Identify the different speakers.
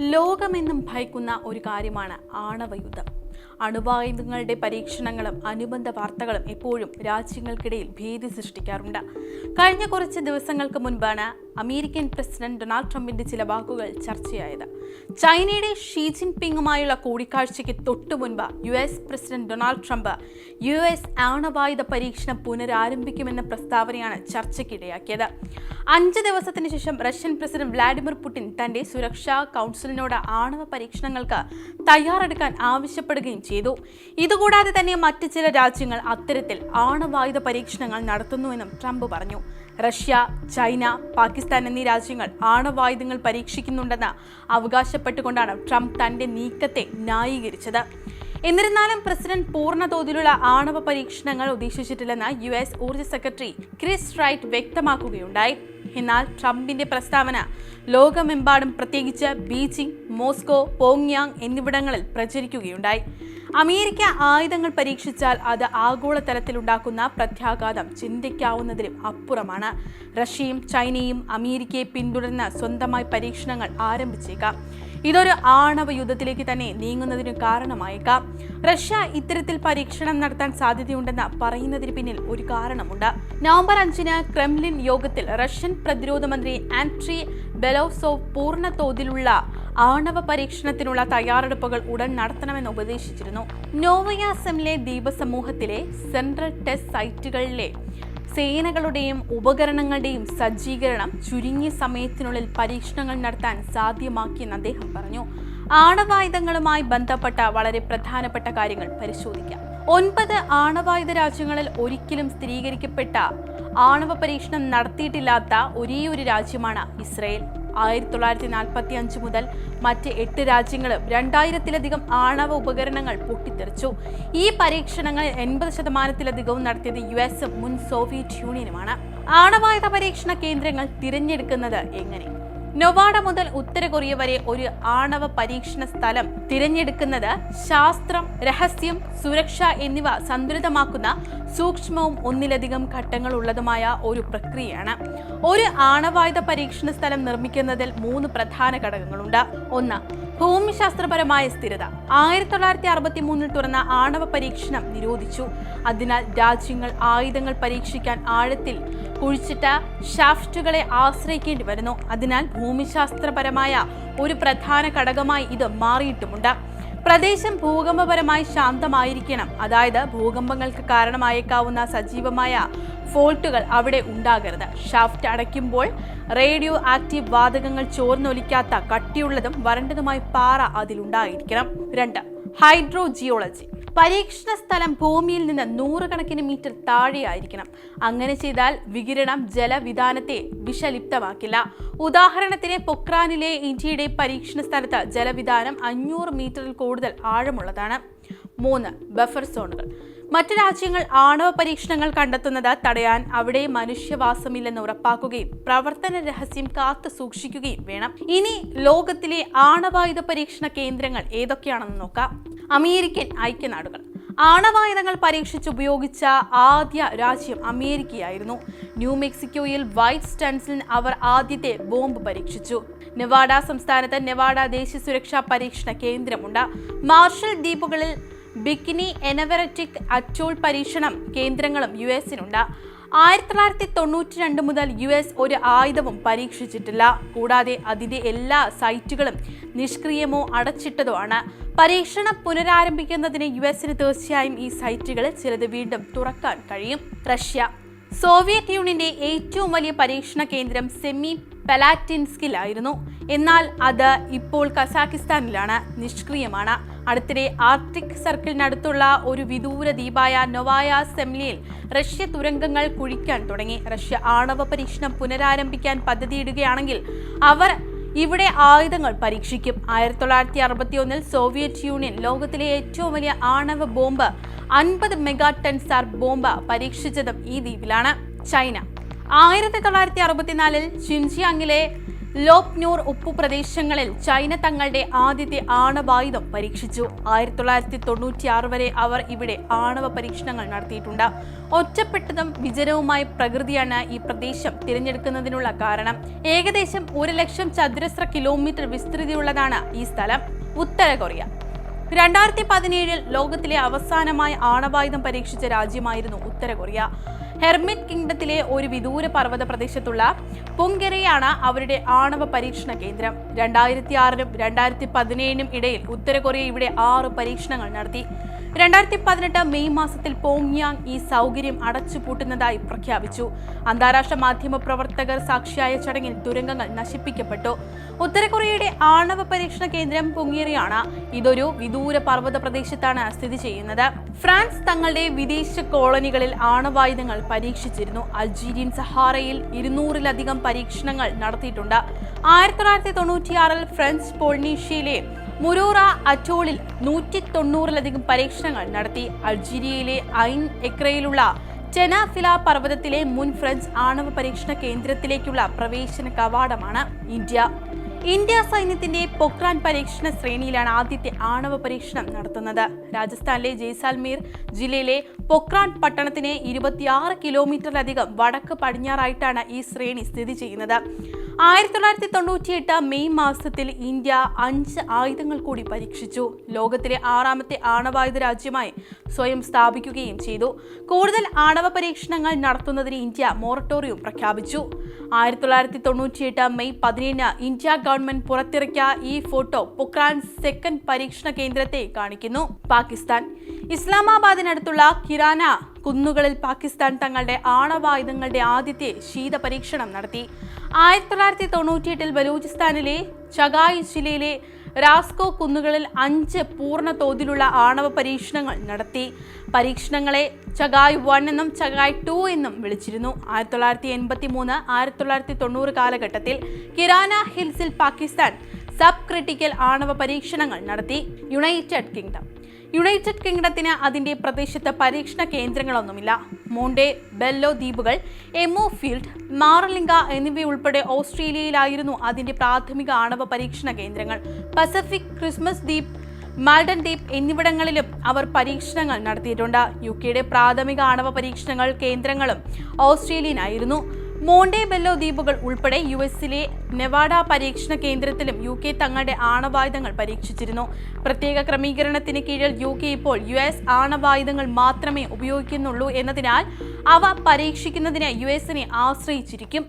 Speaker 1: ലോകമെന്നും ഭയക്കുന്ന ഒരു കാര്യമാണ് ആണവയുദ്ധം അണുവായുധങ്ങളുടെ പരീക്ഷണങ്ങളും അനുബന്ധ വാർത്തകളും എപ്പോഴും രാജ്യങ്ങൾക്കിടയിൽ ഭീതി സൃഷ്ടിക്കാറുണ്ട്. കഴിഞ്ഞ കുറച്ച് ദിവസങ്ങൾക്ക് മുൻപാണ് അമേരിക്കൻ പ്രസിഡന്റ് ഡൊണാൾഡ് ട്രംപിന്റെ ചില വാക്കുകൾ ചർച്ചയായത്. ചൈനയുടെ ഷീ ജിൻപിങ്ങുമായുള്ള കൂടിക്കാഴ്ചയ്ക്ക് തൊട്ടു മുൻപ് U S president Donald Trump U S ആണവായുധ പരീക്ഷണം പുനരാരംഭിക്കുമെന്ന പ്രസ്താവനയാണ് ചർച്ചയ്ക്കിടയാക്കിയത്. അഞ്ച് ദിവസത്തിന് ശേഷം റഷ്യൻ പ്രസിഡന്റ് വ്ളാഡിമിർ പുടിൻ തന്റെ സുരക്ഷാ കൗൺസിലിനോട് ആണവ പരീക്ഷണങ്ങൾക്ക് തയ്യാറെടുക്കാൻ ആവശ്യപ്പെടുകയും ചെയ്തു. ഇതുകൂടാതെ തന്നെ മറ്റ് ചില രാജ്യങ്ങൾ അത്തരത്തിൽ ആണവായുധ പരീക്ഷണങ്ങൾ നടത്തുന്നുവെന്നും ട്രംപ് പറഞ്ഞു. റഷ്യ ചൈന പാകിസ്ഥാൻ എന്നീ രാജ്യങ്ങൾ ആണവായുധങ്ങൾ പരീക്ഷിക്കുന്നുണ്ടെന്ന് അവകാശപ്പെട്ടുകൊണ്ടാണ് ട്രംപ് തന്റെ നീക്കത്തെ ന്യായീകരിച്ചത്. എന്നിരുന്നാലും പ്രസിഡന്റ് പൂർണ തോതിലുള്ള ആണവ പരീക്ഷണങ്ങൾ ഉദ്ദേശിച്ചിട്ടില്ലെന്ന് യു എസ് ഊർജ സെക്രട്ടറി ക്രിസ് റൈറ്റ് വ്യക്തമാക്കുകയുണ്ടായി. എന്നാൽ ട്രംപിന്റെ പ്രസ്താവന ലോകമെമ്പാടും പ്രത്യേകിച്ച് ബീജിംഗ് മോസ്കോ പോങ്യാങ് എന്നിവിടങ്ങളിൽ പ്രചരിക്കുകയുണ്ടായി. അമേരിക്ക ആയുധങ്ങൾ പരീക്ഷിച്ചാൽ അത് ആഗോളതലത്തിലുണ്ടാക്കുന്ന പ്രത്യാഘാതം ചിന്തിക്കാവുന്നതിലും അപ്പുറമാണ്. റഷ്യയും ചൈനയും അമേരിക്കയെ പിന്തുടർന്ന് സ്വന്തമായി പരീക്ഷണങ്ങൾ ആരംഭിച്ചേക്കാം. ഇതൊരു ആണവ യുദ്ധത്തിലേക്ക് തന്നെ നീങ്ങുന്നതിന് കാരണമായേക്കാം. റഷ്യ ഇത്തരത്തിൽ പരീക്ഷണം നടത്താൻ സാധ്യതയുണ്ടെന്ന് പറയുന്നതിന് പിന്നിൽ ഒരു കാരണമുണ്ട്. നവംബർ അഞ്ചിന് ക്രെംലിൻ യോഗത്തിൽ റഷ്യൻ പ്രതിരോധ മന്ത്രി ആൻട്രി ബെലോസോവ് പൂർണ തോതിലുള്ള ആണവ പരീക്ഷണത്തിനുള്ള തയ്യാറെടുപ്പുകൾ ഉടൻ നടത്തണമെന്ന് ഉപദേശിച്ചിരുന്നു. നോവയാസമിലെ ദ്വീപസമൂഹത്തിലെ സെൻട്രൽ ടെസ്റ്റ് സൈറ്റുകളിലെ സേനകളുടെയും ഉപകരണങ്ങളുടെയും സജ്ജീകരണം ചുരുങ്ങിയ സമയത്തിനുള്ളിൽ പരീക്ഷണങ്ങൾ നടത്താൻ സാധ്യമാക്കിയെന്ന് അദ്ദേഹം പറഞ്ഞു. ആണവായുധങ്ങളുമായി ബന്ധപ്പെട്ട വളരെ പ്രധാനപ്പെട്ട കാര്യങ്ങൾ പരിശോധിക്കാം. ഒൻപത് ആണവായുധ രാജ്യങ്ങളിൽ ഒരിക്കലും സ്ഥിരീകരിക്കപ്പെട്ട ആണവ പരീക്ഷണം നടത്തിയിട്ടില്ലാത്ത ഒരേയൊരു രാജ്യമാണ് ഇസ്രയേൽ. ആയിരത്തി തൊള്ളായിരത്തി നാൽപ്പത്തി അഞ്ച് മുതൽ മറ്റ് എട്ട് രാജ്യങ്ങളും രണ്ടായിരത്തിലധികം ആണവ ഉപകരണങ്ങൾ പൊട്ടിത്തെറിച്ചു. ഈ പരീക്ഷണങ്ങൾ എൺപത് ശതമാനത്തിലധികവും നടത്തിയത് യു എസും മുൻ സോവിയറ്റ് യൂണിയനുമാണ്. ആണവായുധ പരീക്ഷണ കേന്ദ്രങ്ങൾ തിരഞ്ഞെടുക്കുന്നത് എങ്ങനെ? നൊവാഡ മുതൽ ഉത്തര കൊറിയ വരെ ഒരു ആണവ പരീക്ഷണ സ്ഥലം തിരഞ്ഞെടുക്കുന്നത് ശാസ്ത്രം രഹസ്യം സുരക്ഷ എന്നിവ സന്തുലിതമാക്കുന്ന സൂക്ഷ്മവും ഒന്നിലധികം ഘട്ടങ്ങൾ ഉള്ളതുമായ ഒരു പ്രക്രിയയാണ്. ഒരു ആണവായുധ പരീക്ഷണ സ്ഥലം നിർമ്മിക്കുന്നതിൽ മൂന്ന് പ്രധാന ഘടകങ്ങളുണ്ട്. ഒന്ന് ഭൂമിശാസ്ത്രപരമായ സ്ഥിരത. ആയിരത്തി തൊള്ളായിരത്തി അറുപത്തി മൂന്നിൽ തുറന്ന ആണവ പരീക്ഷണം നിരോധിച്ചു. അതിനാൽ രാജ്യങ്ങൾ ആയുധങ്ങൾ പരീക്ഷിക്കാൻ ആഴത്തിൽ കുഴിച്ചിട്ട ഷാഫ്റ്റുകളെ ആശ്രയിക്കേണ്ടി വരുന്നു. അതിനാൽ ഭൂമിശാസ്ത്രപരമായ ഒരു പ്രധാന ഘടകമായി ഇത് മാറിയിട്ടുമുണ്ട്. പ്രദേശം ഭൂകമ്പപരമായി ശാന്തമായിരിക്കണം. അതായത് ഭൂകമ്പങ്ങൾക്ക് കാരണമായേക്കാവുന്ന സജീവമായ ഫോൾട്ടുകൾ അവിടെ ഉണ്ടാകരുത്. ഷാഫ്റ്റ് അടയ്ക്കുമ്പോൾ റേഡിയോ ആക്റ്റീവ് വാതകങ്ങൾ ചോർന്നൊലിക്കാത്ത കട്ടിയുള്ളതും വരണ്ടതുമായ പാറ അതിലുണ്ടായിരിക്കണം. രണ്ട് ഹൈഡ്രോ ജിയോളജി പരീക്ഷണ സ്ഥലം ഭൂമിയിൽ നിന്ന് നൂറുകണക്കിന് മീറ്റർ താഴെയായിരിക്കണം. അങ്ങനെ ചെയ്താൽ വികിരണം ജലവിധാനത്തെ വിഷലിപ്തമാക്കില്ല. ഉദാഹരണത്തിന് പൊക്രാനിലെ ഇന്ത്യയുടെ പരീക്ഷണ സ്ഥലത്ത് ജലവിധാനം അഞ്ഞൂറ് മീറ്ററിൽ കൂടുതൽ ആഴമുള്ളതാണ്. മൂന്ന് ബഫർ സോണുകൾ. മറ്റ് രാജ്യങ്ങൾ ആണവ പരീക്ഷണങ്ങൾ കണ്ടെത്തുന്നത് തടയാൻ അവിടെ മനുഷ്യവാസമില്ലെന്ന് ഉറപ്പാക്കുകയും പ്രവർത്തന രഹസ്യം കാത്തു സൂക്ഷിക്കുകയും വേണം. ഇനി ലോകത്തിലെ ആണവായുധ പരീക്ഷണ കേന്ദ്രങ്ങൾ ഏതൊക്കെയാണെന്ന് നോക്കാം. അമേരിക്കൻ ഐക്യനാടുകൾ. ആണവായുധങ്ങൾ പരീക്ഷിച്ച് ഉപയോഗിച്ച ആദ്യ രാജ്യം അമേരിക്കയായിരുന്നു. ന്യൂ മെക്സിക്കോയിൽ വൈറ്റ് സ്റ്റൺസിൽ അവർ ആദ്യത്തെ ബോംബ് പരീക്ഷിച്ചു. നെവാഡ സംസ്ഥാനത്ത് നെവാഡ ദേശീയ സുരക്ഷാ പരീക്ഷണ കേന്ദ്രമുണ്ട്. മാർഷൽ ദ്വീപുകളിൽ ബിക്കിനി എനവററ്റിക് അറ്റോൾ പരീക്ഷണം കേന്ദ്രങ്ങളും യു എസിനുണ്ട്. ആയിരത്തി തൊള്ളായിരത്തി തൊണ്ണൂറ്റി രണ്ട് മുതൽ യു എസ് ഒരു ആയുധവും പരീക്ഷിച്ചിട്ടില്ല. കൂടാതെ അതിന്റെ എല്ലാ സൈറ്റുകളും നിഷ്ക്രിയമോ അടച്ചിട്ടതോ ആണ് പരീക്ഷണം പുനരാരംഭിക്കുന്നതിന് യു എസിന് തീർച്ചയായും ഈ സൈറ്റുകളിൽ ചിലത് വീണ്ടും തുറക്കാൻ കഴിയും. റഷ്യ. സോവിയറ്റ് യൂണിയന്റെ ഏറ്റവും വലിയ പരീക്ഷണ കേന്ദ്രം സെമി പെലാറ്റിൻസ്കിലായിരുന്നു. എന്നാൽ അത് ഇപ്പോൾ കസാക്കിസ്ഥാനിലാണ് നിഷ്ക്രിയമാണ്. അടുത്തിടെ ആർട്ടിക് സർക്കിളിനടുത്തുള്ള ഒരു വിദൂര ദ്വീപായ നൊവായ സെംലിയിൽ റഷ്യ തുരങ്കങ്ങൾ കുഴിക്കാൻ തുടങ്ങി. റഷ്യ ആണവ പരീക്ഷണം പുനരാരംഭിക്കാൻ പദ്ധതിയിടുകയാണെങ്കിൽ അവർ ഇവിടെ ആയുധങ്ങൾ പരീക്ഷിക്കും. ആയിരത്തി തൊള്ളായിരത്തി അറുപത്തി ഒന്നിൽ സോവിയറ്റ് യൂണിയൻ ലോകത്തിലെ ഏറ്റവും വലിയ ആണവ ബോംബ് അൻപത് മെഗാ ടൺ സാർ ബോംബ് പരീക്ഷിച്ചതും ഈ ദ്വീപിലാണ്. ചൈന. ആയിരത്തി തൊള്ളായിരത്തി അറുപത്തിനാലിൽ ഷിൻജിയാങ്ങിലെ ലോപ്നൂർ ഉപ്പു പ്രദേശങ്ങളിൽ ചൈന തങ്ങളുടെ ആദ്യത്തെ ആണവായുധം പരീക്ഷിച്ചു. ആയിരത്തി തൊള്ളായിരത്തി തൊണ്ണൂറ്റിയാറ് വരെ അവർ ഇവിടെ ആണവ പരീക്ഷണങ്ങൾ നടത്തിയിട്ടുണ്ട്. ഒറ്റപ്പെട്ടതും വിജനവുമായ പ്രകൃതിയാണ് ഈ പ്രദേശം തിരഞ്ഞെടുക്കുന്നതിനുള്ള കാരണം. ഏകദേശം ഒരു ലക്ഷം ചതുരശ്ര കിലോമീറ്റർ വിസ്തൃതിയുള്ളതാണ് ഈ സ്ഥലം. ഉത്തര കൊറിയ. രണ്ടായിരത്തി പതിനേഴിൽ ലോകത്തിലെ അവസാനമായ ആണവായുധം പരീക്ഷിച്ച രാജ്യമായിരുന്നു ഉത്തര കൊറിയ. ഹെർമിറ്റ് കിങ്ഡത്തിലെ ഒരു വിദൂര പർവത പ്രദേശത്തുള്ള പുങ്കെറിയാണ് അവരുടെ ആണവ പരീക്ഷണ കേന്ദ്രം. രണ്ടായിരത്തി ആറിനും രണ്ടായിരത്തി പതിനേഴിനും ഇടയിൽ ഉത്തര കൊറിയ ഇവിടെ ആറ് പരീക്ഷണങ്ങൾ നടത്തി. രണ്ടായിരത്തി പതിനെട്ട് മെയ് മാസത്തിൽ പോങ്യാങ് ഈ സൗകര്യം അടച്ചുപൂട്ടുന്നതായി പ്രഖ്യാപിച്ചു. അന്താരാഷ്ട്ര മാധ്യമ പ്രവർത്തകർ സാക്ഷിയായ ചടങ്ങിൽ തുരങ്കങ്ങൾ നശിപ്പിക്കപ്പെട്ടു. ഉത്തര കൊറിയയുടെ ആണവ പരീക്ഷണ കേന്ദ്രം പൊങ്ങിയറിയാണ്. ഇതൊരു വിദൂര പർവത പ്രദേശത്താണ് സ്ഥിതി ചെയ്യുന്നത്. ഫ്രാൻസ് തങ്ങളുടെ വിദേശ കോളനികളിൽ ആണവായുധങ്ങൾ പരീക്ഷിച്ചിരുന്നു. അൾജീരിയൻ സഹാറയിൽ ഇരുന്നൂറിലധികം പരീക്ഷണങ്ങൾ നടത്തിയിട്ടുണ്ട്. ആയിരത്തി തൊള്ളായിരത്തി തൊണ്ണൂറ്റിയാറിൽ ഫ്രഞ്ച് പോളിനീഷ്യയിലെ മുറൂറ അറ്റോളിൽ നൂറ്റി തൊണ്ണൂറിലധികം പരീക്ഷണങ്ങൾ നടത്തി അൾജീരിയയിലെ ഐൻ എക്രയിലുള്ള ചെനാഫില പർവതത്തിലെ മുൻ ഫ്രഞ്ച് ആണവ പരീക്ഷണ കേന്ദ്രത്തിലേക്കുള്ള പ്രവേശന കവാടമാണ് ഇന്ത്യ. ഇന്ത്യ സൈന്യത്തിന്റെ പൊക്രാൻ പരീക്ഷണ ശ്രേണിയിലാണ് ആദ്യത്തെ ആണവ പരീക്ഷണം നടത്തുന്നത്. രാജസ്ഥാനിലെ ജയ്സാൽമീർ ജില്ലയിലെ പൊക്രാൻ പട്ടണത്തിന് ഇരുപത്തിയാറ് കിലോമീറ്ററിലധികം വടക്ക് പടിഞ്ഞാറായിട്ടാണ് ഈ ശ്രേണി സ്ഥിതി ചെയ്യുന്നത്. ആയിരത്തി തൊള്ളായിരത്തി തൊണ്ണൂറ്റിയെട്ട് മെയ് മാസത്തിൽ ഇന്ത്യ അഞ്ച് ആയുധങ്ങൾ കൂടി പരീക്ഷിച്ചു. ലോകത്തിലെ ആറാമത്തെ ആണവായുധ രാജ്യമായി സ്വയം സ്ഥാപിക്കുകയും ചെയ്തു. കൂടുതൽ ആണവ പരീക്ഷണങ്ങൾ നടത്തുന്നതിന് ഇന്ത്യ മൊറട്ടോറിയം പ്രഖ്യാപിച്ചു. ആയിരത്തി തൊള്ളായിരത്തി തൊണ്ണൂറ്റിയെട്ട് മെയ് പതിനേഴിന് ഇന്ത്യ ഗവൺമെന്റ് പുറത്തിറക്കിയ ഈ ഫോട്ടോ പൊക്രാൻ സെക്കൻഡ് പരീക്ഷണ കേന്ദ്രത്തെ കാണിക്കുന്നു. പാകിസ്ഥാൻ. ഇസ്ലാമാബാദിനടുത്തുള്ള കിരാന കുന്നുകളിൽ പാകിസ്ഥാൻ തങ്ങളുടെ ആണവായുധങ്ങളുടെ ആദ്യത്തെ ശീത പരീക്ഷണം നടത്തി. ആയിരത്തി തൊള്ളായിരത്തി തൊണ്ണൂറ്റിയെട്ടിൽ ബലൂചിസ്ഥാനിലെ ചഗായ് ജില്ലയിലെ റാസ്കോ കുന്നുകളിൽ അഞ്ച് പൂർണ തോതിലുള്ള ആണവ പരീക്ഷണങ്ങൾ നടത്തി. പരീക്ഷണങ്ങളെ ചഗായ് വൺ എന്നും ചഗായ് ടു എന്നും വിളിച്ചിരുന്നു. ആയിരത്തി തൊള്ളായിരത്തി എൺപത്തി മൂന്ന് ആയിരത്തി തൊള്ളായിരത്തി തൊണ്ണൂറ് കാലഘട്ടത്തിൽ കിരാന ഹിൽസിൽ പാകിസ്ഥാൻ സബ് ക്രിട്ടിക്കൽ ആണവ പരീക്ഷണങ്ങൾ നടത്തി. United kingdom. യുണൈറ്റഡ് കിങ്ഡത്തിന് അതിന്റെ പ്രദേശത്ത് പരീക്ഷണ കേന്ദ്രങ്ങളൊന്നുമില്ല. മോണ്ടെ ബെല്ലോ ദ്വീപുകൾ എമോ ഫീൽഡ് മാറലിംഗ എന്നിവയുൾപ്പെടെ ഓസ്ട്രേലിയയിലായിരുന്നു അതിന്റെ പ്രാഥമിക ആണവ പരീക്ഷണ കേന്ദ്രങ്ങൾ. പസഫിക് ക്രിസ്മസ് ദ്വീപ് മാൽഡൻ ദ്വീപ് എന്നിവിടങ്ങളിലും അവർ പരീക്ഷണങ്ങൾ നടത്തിയിട്ടുണ്ട്. യു കെയുടെ പ്രാഥമിക ആണവ പരീക്ഷണങ്ങൾ കേന്ദ്രങ്ങളും ഓസ്ട്രേലിയനായിരുന്നു. മോണ്ടെ ബെല്ലോ ദ്വീപുകൾ ഉൾപ്പെടെ യു എസിലെ നെവാഡ പരീക്ഷണ കേന്ദ്രത്തിലും യു കെ തങ്ങളുടെ ആണവായുധങ്ങൾ പരീക്ഷിച്ചിരുന്നു. പ്രത്യേക ക്രമീകരണത്തിന് കീഴിൽ യു കെ ഇപ്പോൾ യു എസ് ആണവായുധങ്ങൾ മാത്രമേ ഉപയോഗിക്കുന്നുള്ളൂ എന്നതിനാൽ അവ പരീക്ഷിക്കുന്നതിന് യു എസിനെ ആശ്രയിച്ചിരിക്കും.